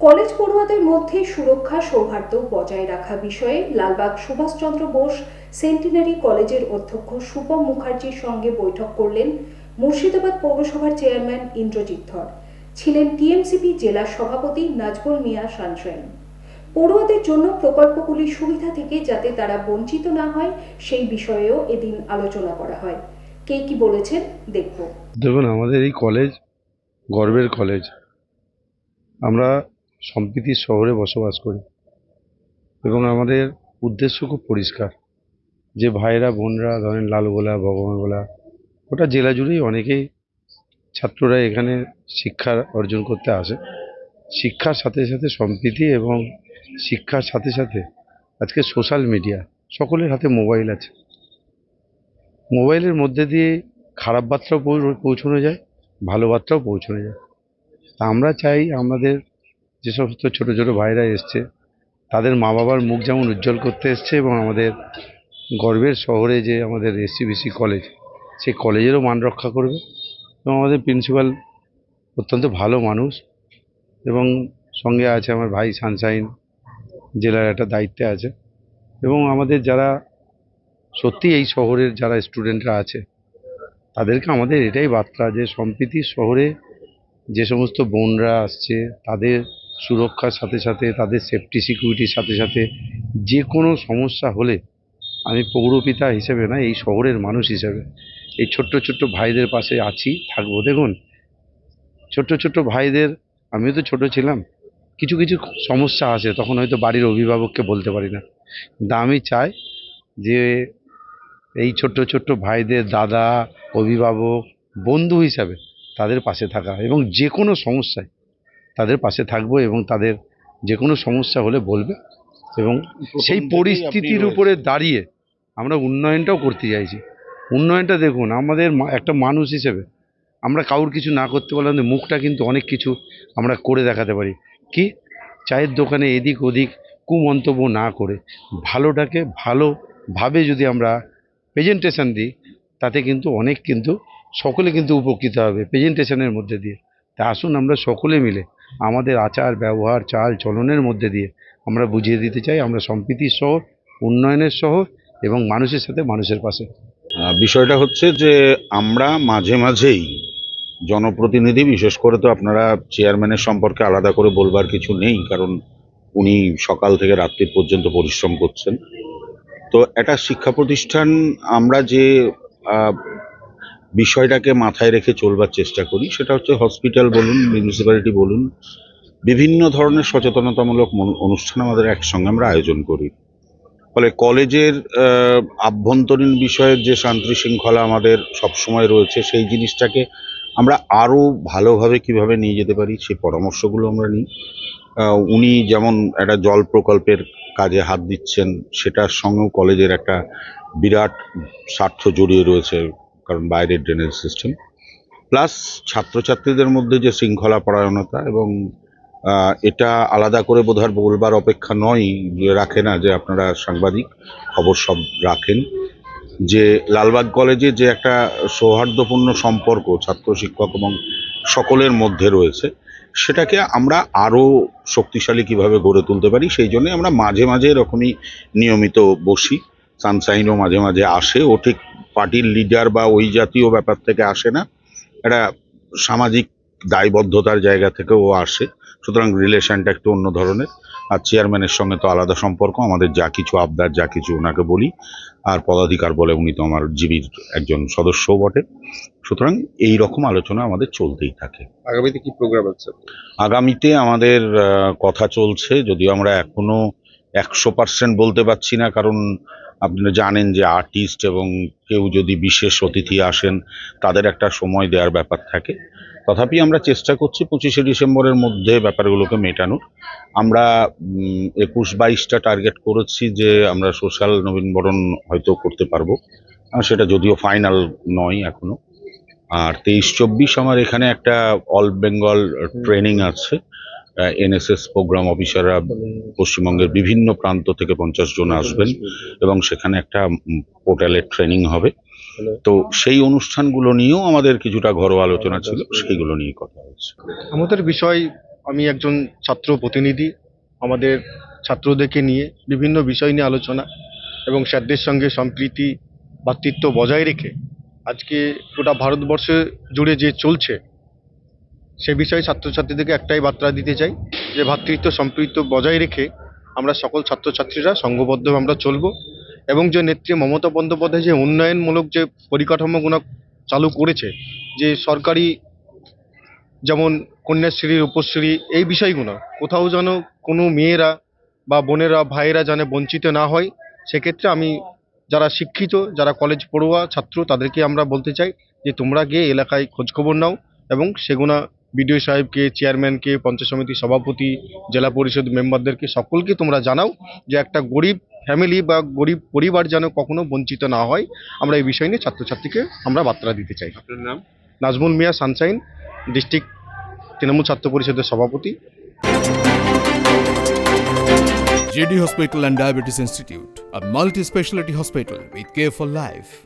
College পড়ুয়াদের মধ্যে সুরক্ষা সৌহার্দ্য বজায় রাখা বিষয়ে লালবাগ সুভাষচন্দ্র বোস সেন্টিনারি কলেজের অধ্যক্ষ সুপম মুখার্জির সঙ্গে বৈঠক করলেন মুর্শিদাবাদ পৌরসভার চেয়ারম্যান ইন্দ্রজিৎ ধর। ছিলেন টিএমসিপি জেলা সভাপতি নাজবুল মিয়া সানশাইন পড়ুয়াদের জন্য প্রকল্পগুলির সুবিধা থেকে যাতে তারা বঞ্চিত না হয়, সেই বিষয়েও এদিন আলোচনা করা হয়। কে কি বলেছেন, দেখব। দেখুন, আমাদের এই কলেজ গর্বের কলেজ। আমরা সম্প্রীতির শহরে বসবাস করি। এবং আমাদের উদ্দেশ্য খুব পরিষ্কার। যে ভাইরা বোনরা, ধরেন লালগোলা ভগবানগোলা ওটা জেলা জুড়েই অনেকেই ছাত্ররা এখানে শিক্ষা অর্জন করতে আসে। শিক্ষার সাথে সাথে সম্প্রীতি এবং শিক্ষার সাথে সাথে আজকে সোশ্যাল মিডিয়া, সকলের হাতে মোবাইল আছে। মোবাইলের মধ্যে দিয়ে খারাপ বার্তাও পৌঁছানো যায়, ভালো বার্তাও পৌঁছানো যায়। আমরা চাই আমাদের যে সমস্ত ছোটো ছোটো ভাইরা এসছে, তাদের মা বাবার মুখ যেমন উজ্জ্বল করতে এসছে এবং আমাদের গর্বের শহরে যে আমাদের এসসিবিসি কলেজ সেই কলেজেরও মান রক্ষা করবে এবং আমাদের প্রিন্সিপাল অত্যন্ত ভালো মানুষ এবং সঙ্গে আছে আমার ভাই সানশাইন, জেলার একটা দায়িত্বে আছে এবং আমাদের যারা সত্যি এই শহরের যারা স্টুডেন্টরা আছে, তাদেরকে আমাদের এটাই বার্তা যে সম্প্রীতি শহরে যে সমস্ত বোনরা আসছে, তাদের সুরক্ষার সাথে সাথে, তাদের সেফটি সিকিউরিটির সাথে সাথে যে কোনো সমস্যা হলে আমি পৌরপিতা হিসেবে না, এই শহরের মানুষ হিসেবে, এই ছোট্ট ছোট্ট ভাইদের পাশে আছি, থাকব। দেখুন, ছোট্ট ছোট্ট ভাইদের, আমিও তো ছোট ছিলাম, কিছু কিছু সমস্যা আসে তখন হয়তো বাড়ির অভিভাবককে বলতে পারি না। কিন্তু আমি চাই যে এই ছোট্ট ছোট্ট ভাইদের দাদা, অভিভাবক, বন্ধু হিসাবে তাদের পাশে থাকা এবং যে কোনো সমস্যায় তাদের পাশে থাকব এবং তাদের যে কোনো সমস্যা হলে বলবে এবং সেই পরিস্থিতির উপরে দাঁড়িয়ে আমরা উন্নয়নটাও করতে চাইছি। উন্নয়নটা দেখুন আমাদের মা- একটা মানুষ হিসেবে আমরা কাউর কিছু না করতে পারলে আমাদের মুখটা কিন্তু অনেক কিছু আমরা করে দেখাতে পারি। কি? চায়ের দোকানে এদিক ওদিক কুমন্তব্য না করে ভালোটাকে ভালোভাবে যদি আমরা প্রেজেন্টেশন দিই তাতে কিন্তু অনেক কিন্তু সকলে কিন্তু উপকৃত হবে প্রেজেন্টেশনের মধ্যে দিয়ে। তা আসুন আমরা সকলে মিলে আমাদের আচার, ব্যবহার, চাল, চলনের মধ্যে দিয়ে আমরা বুঝিয়ে দিতে চাই, আমরা সম্প্রীতির শহর, উন্নয়নের শহর এবং মানুষের সাথে মানুষের পাশে। বিষয়টা হচ্ছে যে আমরা মাঝে মাঝেই জনপ্রতিনিধি, বিশেষ করে তো আপনারা চেয়ারম্যানের সম্পর্কে আলাদা করে বলবার কিছু নেই, কারণ উনি সকাল থেকে রাত্রি পর্যন্ত পরিশ্রম করছেন। তো একটা শিক্ষা প্রতিষ্ঠান আমরা যে বিষয়টাকে মাথায় রেখে চলবার চেষ্টা করি, সেটা হচ্ছে হসপিটাল বলুন মিউনিসিপ্যালিটি বলুন, বিভিন্ন ধরনের সচেতনতামূলক অনুষ্ঠান আমাদের একসঙ্গে আমরা আয়োজন করি। ফলে কলেজের আভ্যন্তরীণ বিষয়ের যে শান্তি শৃঙ্খলা আমাদের সবসময় রয়েছে, সেই জিনিসটাকে আমরা আরও ভালোভাবে কীভাবে নিয়ে যেতে পারি, সেই পরামর্শগুলো আমরা নিই। উনি যেমন একটা জল প্রকল্পের কাজে হাত দিচ্ছেন, সেটার সঙ্গেও কলেজের একটা বিরাট স্বার্থ জড়িয়ে রয়েছে। কারণ বাইরের ড্রেনেজ সিস্টেম। প্লাস ছাত্রছাত্রীদের মধ্যে যে শৃঙ্খলা পরায়ণতা এবং এটা আলাদা করে বোধহয় বলবার অপেক্ষা নয় রাখে না, যে আপনারা সাংবাদিক, খবর সব রাখেন। যে লালবাগ কলেজে যে একটা সৌহার্দ্যপূর্ণ সম্পর্ক ছাত্র, শিক্ষক এবং সকলের মধ্যে রয়েছে, সেটাকে আমরা আরও শক্তিশালী কীভাবে গড়ে তুলতে পারি, সেই জন্য আমরা মাঝে মাঝে এরকমই নিয়মিত বসি। সানসাইনও মাঝে মাঝে আসে, ও ঠিক পার্টির লিডার বা ওই জাতীয় ব্যাপার থেকে আসে না। একটা সামাজিক দায়বদ্ধতার জায়গা থেকেও ও আসে। সুতরাং রিলেশনটা একটু অন্য ধরনের। আর চেয়ারম্যানের সঙ্গে তো আলাদা সম্পর্ক। আমাদের যা কিছু আবদার যা কিছু ওনাকে বলি আর পদাধিকার বলে উনি তো আমার জিবির একজন সদস্যও বটে। সুতরাং এই রকম আলোচনা আমাদের চলতেই থাকে। আগামীতে কি প্রোগ্রাম আছে? আগামীতে আমাদের কথা চলছে। যদিও আমরা এখনও একশো পার্সেন্ট বলতে পারছি না কারণ আপনারা জানেন যে আর্টিস্ট এবং কেউ যদি বিশেষ অতিথি আসেন, তাদের একটা সময় দেওয়ার ব্যাপার থাকে। তথাপি আমরা চেষ্টা করছি পঁচিশে ডিসেম্বরের মধ্যে ব্যাপারগুলোকে মেটানোর। আমরা একুশ বাইশটা টার্গেট করেছি যে আমরা সোশ্যাল নবীনবরণ হয়তো করতে পারব। সেটা যদিও ফাইনাল নয় এখনও। আর তেইশ, চব্বিশ আমার এখানে একটা অল বেঙ্গল ট্রেনিং আছে। এনএসএস প্রোগ্রাম অফিসাররা পশ্চিমবঙ্গের বিভিন্ন প্রান্ত থেকে পঞ্চাশ জন আসবেন এবং সেখানে একটা পোর্টালের ট্রেনিং হবে। তো সেই অনুষ্ঠানগুলো নিয়েও আমাদের কিছুটা ঘরোয়া আলোচনা ছিল, সেইগুলো নিয়ে কথা হচ্ছে আমাদের বিষয়, আমি একজন ছাত্র প্রতিনিধি, আমাদের ছাত্রদেরকে নিয়ে বিভিন্ন বিষয় নিয়ে আলোচনা এবং স্যারদের সঙ্গে সম্প্রীতি ভ্রাতৃত্ব বজায় রেখে আজকে গোটা ভারতবর্ষে জুড়ে যে চলছে সে বিষয়ে ছাত্রছাত্রীদেরকে একটাই বার্তা দিতে চাই, যে ভ্রাতৃত্ব সম্পৃক্ত বজায় রেখে আমরা সকল ছাত্রছাত্রীরা সংঘবদ্ধ আমরা চলব এবং যে নেত্রী মমতা বন্দ্যোপাধ্যায় যে উন্নয়নমূলক যে পরিকাঠামোগুলো চালু করেছে, যে সরকারি যেমন কন্যাশ্রী, রূপশ্রী এই বিষয়গুলো, কোথাও যেন কোনো মেয়েরা বা বোনেরা, ভাইয়েরা যেন বঞ্চিত না হয়, সেক্ষেত্রে আমি যারা শিক্ষিত, যারা কলেজ পড়ুয়া ছাত্র, তাদেরকে আমরা বলতে চাই যে তোমরা গিয়ে এলাকায় খোঁজখবর নাও এবং সেগুনা বিডিও সাহেবকে চেয়ারম্যানকে পঞ্চায়েত সমিতির সভাপতি জেলা পরিষদ মেম্বারদেরকে সকলকে তোমরা জানাও যে একটা গরিব ফ্যামিলি বা গরিব পরিবার যেন কখনো বঞ্চিত না হয়। আমরা এই বিষয় নিয়ে ছাত্রছাত্রীকে আমরা বার্তা দিতে চাই। আপনার নাম? নাজমুল মিয়া সানশাইন ডিস্ট্রিক্ট তৃণমূল ছাত্র পরিষদের সভাপতি। JD Hospital and Diabetes Institute, a multi specialty hospital with care for life.